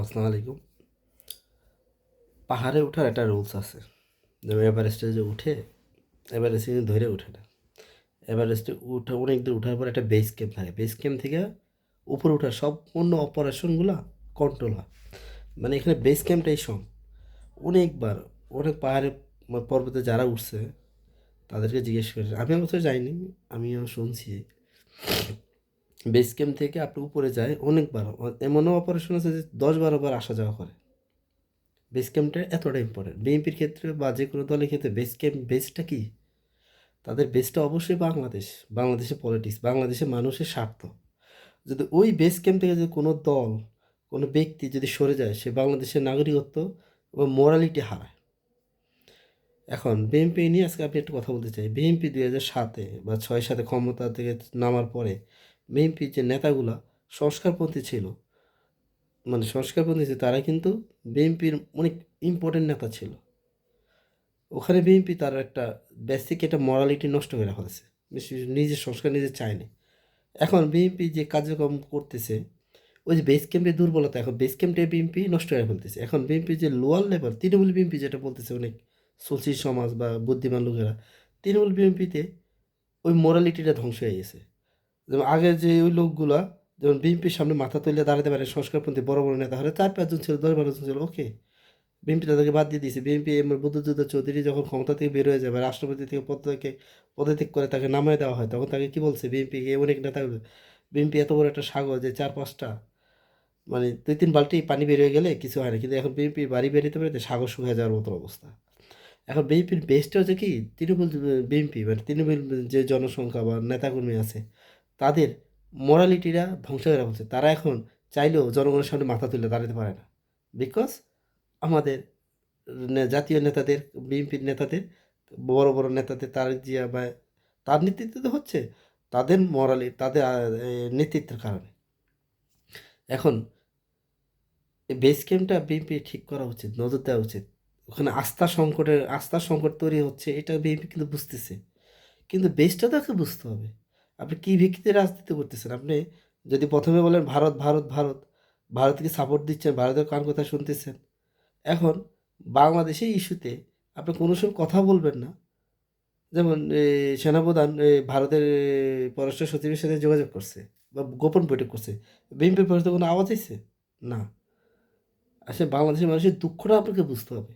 আসসালামু আলাইকুম। পাহাড়ে ওঠার একটা রুলস আছে। যেমন এভারেস্টে যে উঠে এভারেস্টে কিন্তু ধরে ওঠে না। এভারেস্টে উঠে, অনেক দূর ওঠার পর একটা বেস ক্যাম্প থাকে। বেস ক্যাম্প থেকে উপরে ওঠার সম্পূর্ণ অপারেশনগুলো কন্ট্রোল হয়। মানে এখানে বেস ক্যাম্পটাই সব অনেকবার, অনেক পাহাড়ে পর্বতে যারা উঠছে, তাদেরকে জিজ্ঞেস করে। আমি অবশ্য যাইনি, আমিও শুনছি। বেস ক্যাম্প থেকে আপনি উপরে যায় অনেকবার। এমনও অপারেশন আছে যে দশ বারো বার আসা যাওয়া করে। বেস ক্যাম্পটা এতটা ইম্পর্টেন্ট বিএনপির ক্ষেত্রে বা যে কোনো দলের ক্ষেত্রে বেস ক্যাম্প বেসটা কী? তাদের বেসটা অবশ্যই বাংলাদেশ। বাংলাদেশের পলিটিক্স বাংলাদেশের মানুষের স্বার্থ। যদি ওই বেস ক্যাম্প থেকে যদি কোনো দল, কোনো ব্যক্তি যদি সরে যায়, সে বাংলাদেশের নাগরিকত্ব এবং মোরালিটি হারায়। এখন বিএনপি নিয়ে আজকে আপনি একটা কথা বলতে চাই। বিএনপি দুই হাজার সাতে বা ছয় সাতে ক্ষমতা থেকে নামার পরে বিএনপির যে নেতাগুলা সংস্কারপন্থী ছিল। মানে সংস্কারপন্থী ছিল, তারা কিন্তু বিএনপির অনেক ইম্পর্টেন্ট নেতা ছিল। ওখানে বিএনপি তার একটা বেসিক একটা মরালিটি নষ্ট করে ফেলেছে নিজের সংস্কার নিজে চায়নি। এখন বিএনপি যে কার্যক্রম করতেছে, ওই যে বেস ক্যাম্পের দুর্বলতা, এখন বেস ক্যাম্পে বিএনপি নষ্ট করে ফেলতেছে। এখন বিএনপি যে লোয়ার লেভেল তৃণমূল বিএনপি যেটা বলতেছে অনেক সুশীল সমাজ বা বুদ্ধিমান লোকেরা, তৃণমূল বিএনপিতে ওই মোরালিটিটা ধ্বংস হয়ে গেছে। যেমন আগে যে ওই লোকগুলা, যেমন বিএনপির সামনে মাথা তুলে দাঁড়াতে পারে সংস্কারপন্থী বড় বড় নেতা হলে চার পাঁচজন ছিল, দশ বারোজন ছিল, ওকে। বিএনপি তাদেরকে বাদ দিয়ে দিয়েছে। বিএনপি এমন বুদ্ধযুদ্ধ চৌধুরী যখন ক্ষমতা থেকে বের হয়ে যাবে রাষ্ট্রপতি থেকে পদ পদত্যাগ করে তাকে নামায় দেওয়া হয়, তখন তাকে কি বলছে? বিএনপি অনেক নেতা বিএনপি এত বড় একটা সাগর যে চার পাঁচটা মানে দুই তিন বালতি পানি বের হয়ে গেলে কিছু হয় না। কিন্তু এখন বিএনপি বাড়ি বেরোতে বেরোতে সাগর শুকিয়ে যাওয়ার মতো অবস্থা। এখন বিএনপির বেস্টটা হচ্ছে কি? তৃণমূল, বিএনপি মানে তৃণমূল যে জনসংখ্যা বা নেতাকর্মী আছে তাদের মোরালিটিরা ধ্বংস করে বলছে তারা এখন চাইলেও জনগণের সামনে মাথা তুলে দাঁড়াতে পারে না। বিকজ আমাদের জাতীয় নেতাদের বিএনপির নেতাদের, বড় বড় নেতাদের, তার জিয়া বা তার নেতৃত্বে হচ্ছে, তাদের মরালি তাদের নেতৃত্বের কারণে। এখন বেস ক্যাম্পটা বিএনপি ঠিক করা উচিত, নজর দেওয়া উচিত। ওখানে আস্থা সংকটের আস্থার সংকট তৈরি হচ্ছে, এটা বিএনপি কিন্তু বুঝতেছে। কিন্তু বেসটা তাকে বুঝতে হবে। আপনি কী ভিত্তিতে রাজনীতি করতেছেন? আপনি যদি প্রথমে বলেন ভারত ভারত ভারত ভারতকে সাপোর্ট দিচ্ছেন, ভারতের কান কথা শুনতেছেন? এখন বাংলাদেশের ইস্যুতে আপনি কোনো সময় কথা বলবেন না। যেমন সেনাপ্রধান ভারতের পররাষ্ট্র সচিবের সাথে যোগাযোগ করছে বা গোপন বৈঠক করছে। বিএনপির পরিষদে কোনো আওয়াজ হয়েছে না। আসলে বাংলাদেশের মানুষের দুঃখটা আপনাকে বুঝতে হবে।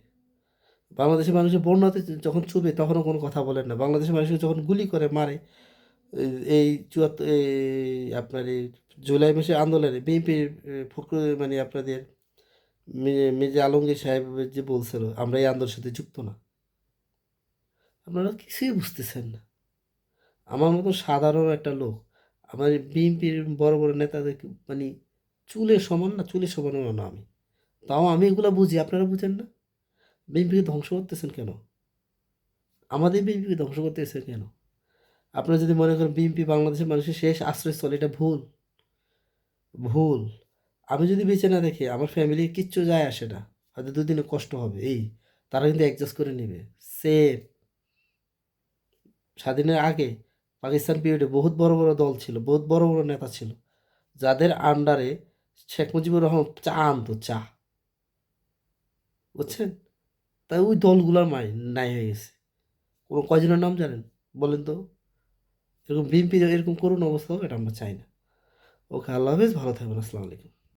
বাংলাদেশের মানুষের বন্যাতে যখন চুবে তখনও কোনো কথা বলেন না। বাংলাদেশের মানুষকে যখন গুলি করে, মারে এই চুয়াত্তর আপনার এই জুলাই মাসের আন্দোলনে বিএনপির ফখরু মানে আপনাদের মির্জা আলমগীর সাহেব যে বলছিল, আমরা এই আন্দোলনের সাথে যুক্ত না। আপনারা কিছুই বুঝতেছেন না। আমার মতো সাধারণ একটা লোক, আমার বিএনপির বড় বড় নেতাদের মানে চুলের সমান না, চুলের সমান না আমি। তাও আমি এগুলো বুঝি, আপনারা বুঝেন না? বিএনপিকে ধ্বংস করতেছেন কেন? আমাদের বিএনপিকে ধ্বংস করতেছেন কেন? আপনারা যদি মনে করেন বিএনপি বাংলাদেশের মানুষের শেষ আশ্রয়স্থল, এটা ভুল। ভুল। আমি যদি বেঁচে না দেখি, আমার ফ্যামিলি কিচ্ছু যায় আসে না। হয়তো দুদিনে কষ্ট হবে, এই। তারা কিন্তু অ্যাডজাস্ট করে নেবে। সেম স্বাধীনের আগে পাকিস্তান পিরিয়ডে বহুত বড় বড় দল ছিল, বহুত বড় বড় নেতা ছিল। যাদের আন্ডারে শেখ মুজিবুর রহমান চা আনতো চা। বুঝছেন? তাই ওই দলগুলোর মাই নাই হয়ে গেছে। কোনো কয়জনের নাম জানেন? বলেন তো। এরকম বিএনপি এরকম করুন অবস্থা হোক, এটা আমরা চাই না। ওকে, আল্লাহ হাফিজ, ভালো থাকবেন, আসসালামু আলাইকুম।